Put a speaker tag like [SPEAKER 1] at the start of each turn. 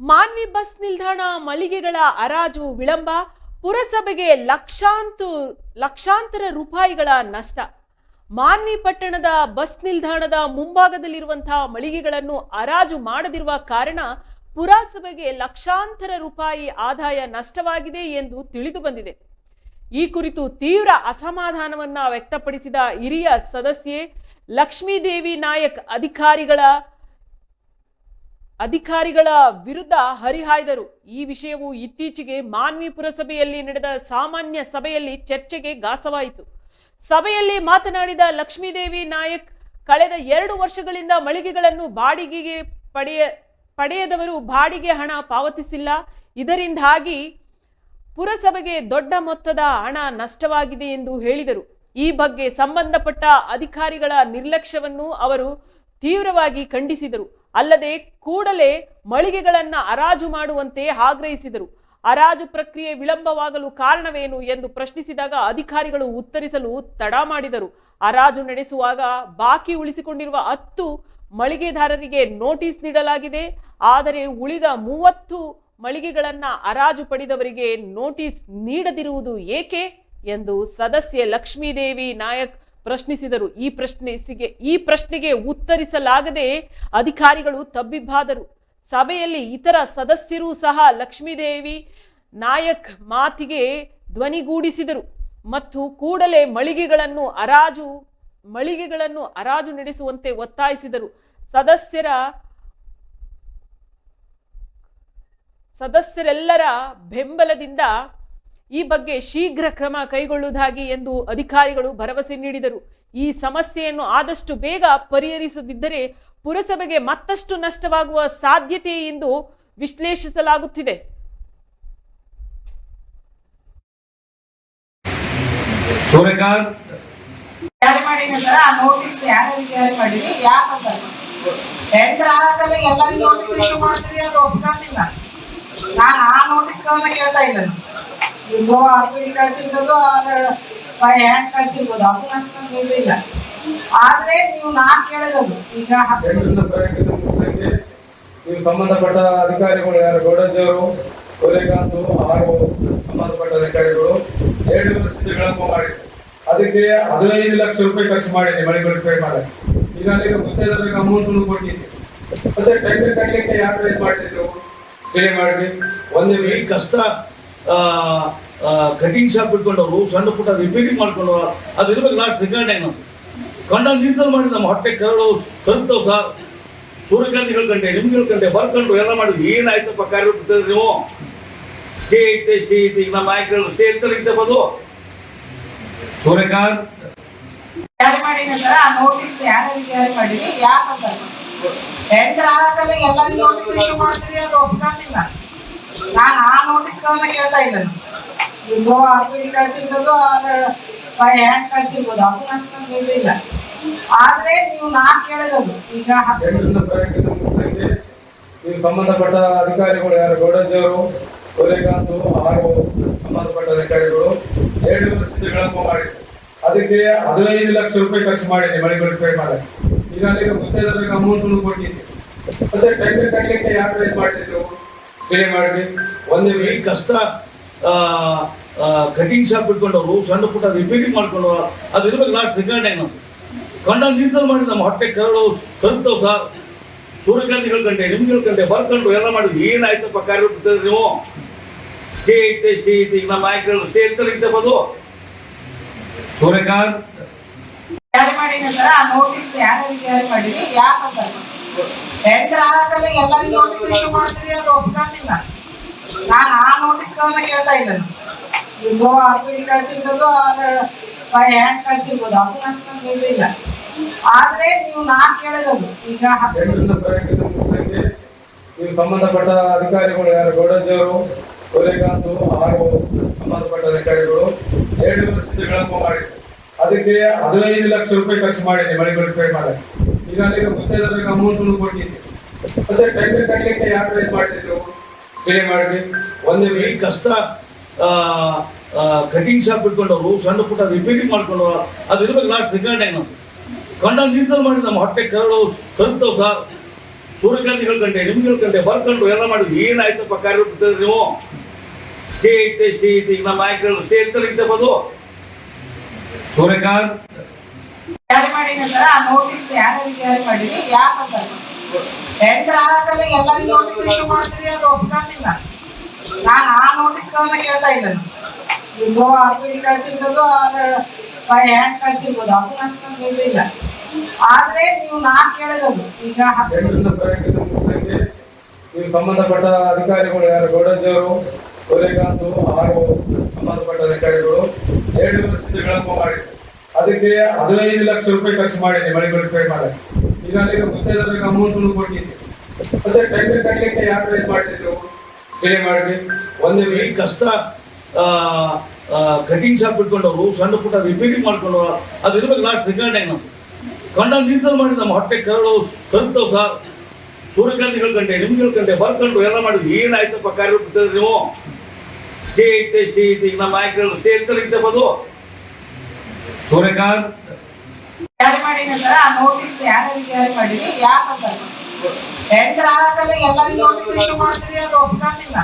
[SPEAKER 1] Manvi bus ನಿಲ್ದಾಣ ಮಳಿಗೆಗಳ ಹರಾಜು ವಿಳಂಬ, ಪುರಸಭೆಗೆ ಲಕ್ಷಾಂತು, ಲಕ್ಷಾಂತರ ರೂಪಾಯಿಗಳ ನಷ್ಟ. ಮಾನ್ವಿ ಪಟ್ಟಣದ ಬಸ್ ನಿಲ್ದಾಣದ ಮುಂಭಾಗದಲ್ಲಿರುವಂತಹ ಮಳಿಗೆಗಳನ್ನು ಹರಾಜು ಮಾಡದಿರುವ ಕಾರಣ ಪುರಸಭೆಗೆ ಲಕ್ಷಾಂತರ ರೂಪಾಯಿ ಆದಾಯ ನಷ್ಟವಾಗಿದೆ ಎಂದು ತಿಳಿದು ಬಂದಿದೆ. ಈ ಕುರಿತು ತೀವ್ರ ಅಸಮಾಧಾನವನ್ನ ವ್ಯಕ್ತಪಡಿಸಿದ ಹಿರಿಯ ಸದಸ್ಯೆ ಲಕ್ಷ್ಮೀದೇವಿ ನಾಯಕ್ ಅಧಿಕಾರಿಗಳ ಅಧಿಕಾರಿಗಳ ವಿರುದ್ಧ ಹರಿಹಾಯ್ದರು. ಈ ವಿಷಯವು ಇತ್ತೀಚೆಗೆ ಮಾನ್ವಿ ಪುರಸಭೆಯಲ್ಲಿ ನಡೆದ ಸಾಮಾನ್ಯ ಸಭೆಯಲ್ಲಿ ಚರ್ಚೆಗೆ ಗಾಸವಾಯಿತು ಸಭೆಯಲ್ಲಿ ಮಾತನಾಡಿದ ಲಕ್ಷ್ಮೀದೇವಿ ನಾಯಕ್, ಕಳೆದ ಎರಡು ವರ್ಷಗಳಿಂದ ಮಳಿಗೆಗಳನ್ನು ಬಾಡಿಗೆಗೆ ಪಡೆಯ, ಪಡೆಯದವರು ಬಾಡಿಗೆ ಹಣ ಪಾವತಿಸಿಲ್ಲ. ಇದರಿಂದಾಗಿ ಪುರಸಭೆಗೆ ದೊಡ್ಡ ಮೊತ್ತದ ಹಣ ನಷ್ಟವಾಗಿದೆ ಎಂದು ಹೇಳಿದರು. ಈ ಬಗ್ಗೆ ಸಂಬಂಧಪಟ್ಟ ಅಧಿಕಾರಿಗಳ ನಿರ್ಲಕ್ಷ್ಯವನ್ನು ಅವರು ತೀವ್ರವಾಗಿ ಖಂಡಿಸಿದರು. ಅಲ್ಲದೆ ಕೂಡಲೇ ಮಳಿಗೆಗಳನ್ನ ಹರಾಜು ಮಾಡುವಂತೆ ಆಗ್ರಹಿಸಿದರು. ಹರಾಜು ಪ್ರಕ್ರಿಯೆ ವಿಳಂಬವಾಗಲು ಕಾರಣವೇನು ಎಂದು ಪ್ರಶ್ನಿಸಿದಾಗ ಅಧಿಕಾರಿಗಳು ಉತ್ತರಿಸಲು ತಡ ಮಾಡಿದರು. ಹರಾಜು ನಡೆಸುವಾಗ ಬಾಕಿ ಉಳಿಸಿಕೊಂಡಿರುವ ಹತ್ತು ಮಳಿಗೆದಾರರಿಗೆ ನೋಟಿಸ್ ನೀಡಲಾಗಿದೆ. ಆದರೆ ಉಳಿದ ಮೂವತ್ತು ಮಳಿಗೆಗಳನ್ನು ಹರಾಜು ಪಡೆದವರಿಗೆ ನೋಟಿಸ್ ನೀಡದಿರುವುದು ಏಕೆ ಎಂದು ಸದಸ್ಯೆ ಲಕ್ಷ್ಮೀದೇವಿ ನಾಯಕ್ ಪ್ರಶ್ನಿಸಿದರು. ಈ ಪ್ರಶ್ನಿಸಿಗೆ, ಈ ಪ್ರಶ್ನೆಗೆ ಉತ್ತರಿಸಲಾಗದೆ ಅಧಿಕಾರಿಗಳು ತಬ್ಬಿಬ್ಬಾದರು. ಸಭೆಯಲ್ಲಿ ಇತರ ಸದಸ್ಯರು ಸಹ ಲಕ್ಷ್ಮೀದೇವಿ ನಾಯಕ್ ಮಾತಿಗೆ ಧ್ವನಿಗೂಡಿಸಿದರು. ಮತ್ತು ಕೂಡಲೇ ಮಳಿಗೆಗಳನ್ನು ಹರಾಜು ಮಳಿಗೆಗಳನ್ನು ಹರಾಜು ನಡೆಸುವಂತೆ ಒತ್ತಾಯಿಸಿದರು. ಸದಸ್ಯರ, ಸದಸ್ಯರೆಲ್ಲರ ಬೆಂಬಲದಿಂದ ಈ ಬಗ್ಗೆ ಶೀಘ್ರ ಕ್ರಮ ಕೈಗೊಳ್ಳುವುದಾಗಿ ಎಂದು ಅಧಿಕಾರಿಗಳು ಭರವಸೆ ನೀಡಿದರು. ಈ ಸಮಸ್ಯೆಯನ್ನು ಆದಷ್ಟು ಬೇಗ ಪರಿಹರಿಸದಿದ್ದರೆ ಪುರಸಭೆಗೆ ಮತ್ತಷ್ಟು ನಷ್ಟವಾಗುವ ಸಾಧ್ಯತೆ ಎಂದು ವಿಶ್ಲೇಷಿಸಲಾಗುತ್ತಿದೆ.
[SPEAKER 2] ಜಾರಿ ಆ ನೋಟಿಸ್ ಯಾರ್ಯಾರು ಜಾರಿ ಮಾಡಿರಿ ಯಾವ ಸಂದರ್ಭ ಟೆಂಡರ್ ಆಗಲ್ಲ ಎಲ್ಲರಿಗೂ ನೋಟಿಸ್ ಇಶ್ಯೂ ಮಾಡ್ತೀರಿ ಅದು ಒಪ್ಕೊಂಡಿಲ್ಲ. ನಾನು ಆ ನೋಟಿಸ್ಗಳನ್ನ ಕೇಳ್ತಾ ಇಲ್ಲ ನಾನು. ಪಿ ಡಿ ಕಳ್ಸಿರ್ಬೋದು ಬೈ ಹ್ಯಾಂಡ್ ಕಳ್ಸಿರ್ಬೋದು. ಅದು ನನ್ಗೆ ಇಲ್ಲ. ಆದ್ರೆ ನೀವು ನಾ ಕೇಳಿದದು. ಈಗ
[SPEAKER 3] ನೀವು ಸಂಬಂಧಪಟ್ಟ ಅಧಿಕಾರಿಗಳು ಯಾರು? ಗೌಡಜ್ಜರು, ಸೂರ್ಯಕಾಂತ್ ಹಾಗೂ ಸಂಬಂಧಪಟ್ಟ ಅಧಿಕಾರಿಗಳು ಎರಡು ವಿಳಂಬ ಮಾಡಿ. ಅದಕ್ಕೆ ಹದಿನೈದು ಲಕ್ಷ ರೂಪಾಯಿ ಖರ್ಚು ಮಾಡಿದೆ ಮಳೆಗಳು ಪೇ ಮಾಡಿ. ಈಗಾಗಲೇ ಗೊತ್ತಿರಬೇಕು ಅಮೌಂಟ್ ಕೊಟ್ಟಿದ್ದೆ ಮತ್ತೆ ಟೈಮ್ ಕಟ್ಟಲಿಕ್ಕೆ ಯಾರು ಇದು ಮಾಡ್ತಿದ್ರು? ಡಿಲೇ ಮಾಡಿ. ಒಂದು
[SPEAKER 4] ಕಷ್ಟ ಕಟಿಂಗ್ ಶಾಪ್ ಇಟ್ಕೊಂಡವ್ರು, ಸಣ್ಣ ಪುಟ್ಟ ರಿಪೇರಿ ಮಾಡ್ಕೊಂಡವ್ರು ಅದು ಇರ್ಬೇಕು ಲಾಸ್ಟ್ ರಿಕಾರ್ಡ್ ಏನು ಕಂಡ ನಿರ್ಧಾರ ಮಾಡಿ ನಮ್ಮ ಹೊಟ್ಟೆ ಕರಳು ಕರುತ್ತವ್ ಸರ್ ಸೂರ್ಯಕಾಂತಿ ಹೇಳ್ಕಂಡೆ ನಿಮ್ಗೆ ಹೇಳ್ಕಂಡೆ ಬರ್ಕೊಂಡು ಎಲ್ಲ ಮಾಡಿದ್ವಿ ಏನಾಯ್ತಪ್ಪ ಕಾರ್ಯ ನೀವು? ಸ್ಟೇ ಐತೆ ಸ್ಟೇ ಐತೆ ಈಗ ನಮ್ಮ ಆಯ್ಕೆ ಸ್ಟೇ ಇರ್ತಾರೆ, ಇದ್ದೆ ಬದು. ಸೂರ್ಯಕಾಂತ್?
[SPEAKER 2] ಜಾರಿ ಮಾಡಿ ನಂತರ ಆ ನೋಟಿಸ್ ಯಾರು ಜಾರಿ ಮಾಡಿರಿ ಯಾವ ಸಂದರ್ಭ ಟೆಂಡರ್ ಆಗಲ್ಲ ಎಲ್ಲರಿಗೂ ನೋಟಿಸ್ ಇಶ್ಯೂ ಮಾಡ್ತೀರಿ, ಅದು ಒಪ್ಕೊಂಡಿಲ್ಲ. ನಾನು ಆ ನೋಟಿಸ್ಗಳನ್ನ ಕೇಳ್ತಾ ಇಲ್ಲ. ಇದು ಆರ್ ಪಿ ಡಿ ಕಳ್ಸಿರ್ಬೋದು ಬೈ ಹ್ಯಾಂಡ್ ಕಳ್ಸಿರ್ಬೋದು. ಅದು ನನ್ನ ಇದು ಇಲ್ಲ. ಆದ್ರೆ ನೀವು ನಾ ಕೇಳಿದದು. ಈಗ
[SPEAKER 3] ನೀವು ಸಂಬಂಧಪಟ್ಟ ಅಧಿಕಾರಿಗಳು ಯಾರು? ಗೌಡಜ್ಜವರು ಸೂರ್ಯಕಾಂತ್ ಹಾಗೂ ಸಂಬಂಧಪಟ್ಟ ಅಧಿಕಾರಿಗಳು ಎರಡು ವರ್ಷದ ವಿಳಂಬ ಮಾಡಿ ಅದಕ್ಕೆ ಹದಿನೈದು ಲಕ್ಷ ರೂಪಾಯಿ ಖರ್ಚು ಮಾಡಿದೆ ಮಳೆ ಪೇ ಮಾಡಿ ಈಗಾಗಲೇ ಗುತ್ತೇದಾರರಿಗೆ ಅಮೌಂಟ್ ಕೊಟ್ಟಿದ್ದೆ. ಮತ್ತೆ ಟೈಮ್ ಕಟ್ಟಲಿಕ್ಕೆ ಯಾರು ಇದು ಮಾಡ್ತಿದ್ರು ಡಿಲೇ ಮಾಡಿ ಒಂದೇ
[SPEAKER 4] ರೀತಿ ಕಷ್ಟ ಕಟಿಂಗ್ ಶಾಪ್ ಇಟ್ಕೊಂಡವ್ರು, ಸಣ್ಣ ಪುಟ್ಟ ರಿಪೇರಿ ಮಾಡ್ಕೊಂಡವ್ರು, ಅದು ಇರ್ಬೇಕು ಲಾಸ್ಟ್ ರಿಕಾರ್ಡ್ ಏನು ಕಂಡ ನಿರ್ಧಾರ ಮಾಡಿ ನಮ್ಮ ಹೊಟ್ಟೆ ಕರಳು ಕರ್ತವ್ ಸರ್ ಸೂರ್ಯಕಾಂತಿ ಹೇಳ್ಕಂಡೆ ನಿಮ್ಗೆ ಹೇಳ್ಕಂಡೆ ಬರ್ಕೊಂಡು ಎಲ್ಲ ಮಾಡಿದ್ವಿ ಏನಾಯ್ತಪ್ಪ ಕಾರ್ಯ ನೀವು? ಸ್ಟೇ ಐತೆ, ಸ್ಟೇ ಈಗ ನಮ್ಮ ಆಯ್ಕೆಗಳು ಸ್ಟೇ ಇರ್ತಾರೆ ಇದ್ದೆ ಬದು ಸೂರ್ಯಕಾಂತ್.
[SPEAKER 2] ಜಾರಿ ನಂತರ ಆ ನೋಟಿಸ್ ಯಾರು ಜಾರಿ ಮಾಡಿದ್ರಿ? ಯಾವ ಸಂದರ್ಭ ಟೆಂಡರ್ ಆಗಲ್ಲ ಎಲ್ಲರಿಗೂ ನೋಟಿಸ್ ಇಶ್ಯೂ ಮಾಡ್ತೀರಿ ಅದು ಒಪ್ಕೊಂಡಿಲ್ಲ. ನಾನು ಆ ನೋಟಿಸ್ಗಳನ್ನ ಕೇಳ್ತಾ ಇಲ್ಲ ನಾನು. ಆರ್ ಪಿ ಡಿ ಕಳ್ಸಿರ್ಬೋದು ಬೈ ಹ್ಯಾಂಡ್ ಕಳಿಸಿರ್ಬೋದು ಅದು ನನ್ನ ಇದು ಇಲ್ಲ. ಆದ್ರೆ ನೀವು ನಾನ್ ಕೇಳಿದದು ಈಗ
[SPEAKER 3] ನೀವು ಸಂಬಂಧಪಟ್ಟ ಅಧಿಕಾರಿಗಳು ಯಾರು? ಗೌಡಜ್ಜವರು ಸೂರ್ಯಕಾಂತ್ ಆರು ಸಂಬಂಧಪಟ್ಟ ಅಧಿಕಾರಿಗಳು ಎರಡು ವರ್ಷದ ವಿಳಂಬ ಮಾಡಿ ಅದಕ್ಕೆ ಹದಿನೈದು ಲಕ್ಷ ರೂಪಾಯಿ ಖರ್ಚು ಮಾಡಿ ಮಳೆ ಪೇ ಮಾಡಿ ಈಗಾಗಲೇ ಗುತ್ತೇದಾರರಿಗೆ ಅಮೌಂಟ್ ಕೊಟ್ಟಿದ್ದೆ ಮತ್ತೆ ಟೆಂಡರ್ ಕಟ್ಟಲಿಕ್ಕೆ ಯಾರು ಇದು ಮಾಡ್ತಿದ್ರು? ಡಿಲೇ ಮಾಡಿ ಒಂದೇ
[SPEAKER 4] ಈ ಕಷ್ಟ ಕಟಿಂಗ್ ಶಾಪ್ ಇಟ್ಕೊಂಡವರು ಸಣ್ಣ ಪುಟ್ಟ ರಿಪೇರಿ ಮಾಡ್ಕೊಂಡವ್ರು ಅದು ಇರ್ಬೇಕು ಲಾಸ್ಟ್ ರೆಕಾರ್ಡ್ ಏನು ಕಂಡ ನಿರ್ಧಾರ ಮಾಡಿ ನಮ್ಮ ಹೊಟ್ಟೆ ಕರಳು ಕರ್ತವ್ ಸರ್ ಸೂರ್ಯಕಾಂತಿ ಹೇಳ್ಕೊಂಡೆ ನಿಮ್ಗೆ ಹೇಳ್ಕೊಂಡೆ ಬರ್ಕೊಂಡು ಎಲ್ಲ ಮಾಡಿದ್ವಿ ಏನಾಯ್ತಪ್ಪ ಕಾರ್ಯರೂಪ ನೀವು? ಸ್ಟೇ ಐತೆ ಸ್ಟೇ ಐತೆ ಈಗ ನಮ್ಮ ಆಯ್ಕೆ ಸ್ಟೇ ಇರ್ತಾರೆ ಇದ್ದೆ ಬದು ಸೂರ್ಯಕಾಂತ್
[SPEAKER 2] ಮಾಡಿದ ಆ ನೋಟಿಸ್ ಯಾರು ಜಾರಿ ಮಾಡಿರಿ ಯಾವ ಸಂದರ್ಭ ಟೆಂಡರ್ ಆಗಲ್ಲ ಎಲ್ಲರಿಗೂ ನೋಟಿಸ್ ಇಶ್ಯೂ ಮಾಡ್ತೀರಿ ಅದು ಒಪ್ಕೊಂಡಿಲ್ಲ. ನಾನು ಆ ನೋಟಿಸ್ಗಳನ್ನ ಕೇಳ್ತಾ ಇಲ್ಲ. ಇದು ಆರ್ ಪಿ ಡಿ ಕಳ್ಸಿರ್ಬೋದು ಬೈ ಹ್ಯಾಂಡ್ ಕಳ್ಸಿರ್ಬೋದು. ಅದು ನನ್ನ ಇದು ಇಲ್ಲ. ಆದ್ರೆ ನೀವು ನಾ ಕೇಳಿರೋದು ಈಗ
[SPEAKER 3] ನೀವು ಸಂಬಂಧಪಟ್ಟ ಅಧಿಕಾರಿಗಳು ಯಾರು? ಗೌಡಜ್ಜಿಯವರು ಸೂರ್ಯಕಾಂತ್ ಹಾಗೂ ಸಂಬಂಧಪಟ್ಟ ಅಧಿಕಾರಿಗಳು, ಎರಡು ವರ್ಷದ ವಿಳಂಬ ಮಾಡಿ. ಅದಕ್ಕೆ ಹದಿನೈದು ಲಕ್ಷ ರೂಪಾಯಿ ಖರ್ಚು ಮಾಡಿದೆ ಮಳೆ ರಿಪೇರ್ ಮಾಡಕ್ಕೆ ಈಗ ಅಲ್ಲಿಗೆ ಗುತ್ತೇದಾರರಿಗೆ ಅಮೌಂಟ್ ಕೊಟ್ಟಿದ್ದೆ. ಮತ್ತೆ ಟೈಮ್ ಕಟ್ಟಲಿಕ್ಕೆ ಯಾರು ಇದು ಮಾಡ್ತಿದ್ರು ಬೇರೆ ಮಾಡಿ ಒಂದೇ
[SPEAKER 4] ಈ ಕಷ್ಟ ಕಟಿಂಗ್ ಶಾಪ್ ಇಟ್ಕೊಂಡವರು ಸಣ್ಣ ಪುಟ್ಟ ರಿಪೇರಿ ಮಾಡ್ಕೊಂಡವ್ರು ಅದು ಇರ್ಬೇಕು ಲಾಸ್ಟ್ ರಿಕಾರ್ಡ್ ಏನಂತ ಕಂಡ ನಿರ್ಧಾರ ಮಾಡಿ ನಮ್ಮ ಹೊಟ್ಟೆ ಕರಳು ಕರ್ತವ್ ಸರ್ ಸೂರ್ಯಕಾಂತಿ ಹೇಳ್ಕಂಡೆ ನಿಮ್ಗೆ ಹೇಳ್ಕಂಡೆ ಬರ್ಕೊಂಡು ಎಲ್ಲ ಮಾಡಿದ್ವಿ ಏನಾಯ್ತಪ್ಪ ಕಾರ್ಯರೂಪ ನೀವು ಸ್ಟೇ ಇತ್ತೆ ಸ್ಟೇ ಇತ್ತು ಈಗ ನಮ್ಮ ಆಯ್ಕೆ ಸ್ಟೇ ಇರ್ತಾರೆ ಇದ್ದೆ ಬದು ಸೂರ್ಯಕಾಂತ್.
[SPEAKER 2] ಜಾರಿ ಆ ನೋಟಿಸ್ ಯಾರು ಜಾರಿ ಆಗಲ್ಲ ಎಲ್ಲರಿಗೂ ನೋಟಿಸ್ ಇಶ್ಯೂ ಮಾಡ್ತೀರಿ ಅದು ಒಪ್ಕೊಂಡಿಲ್ಲ.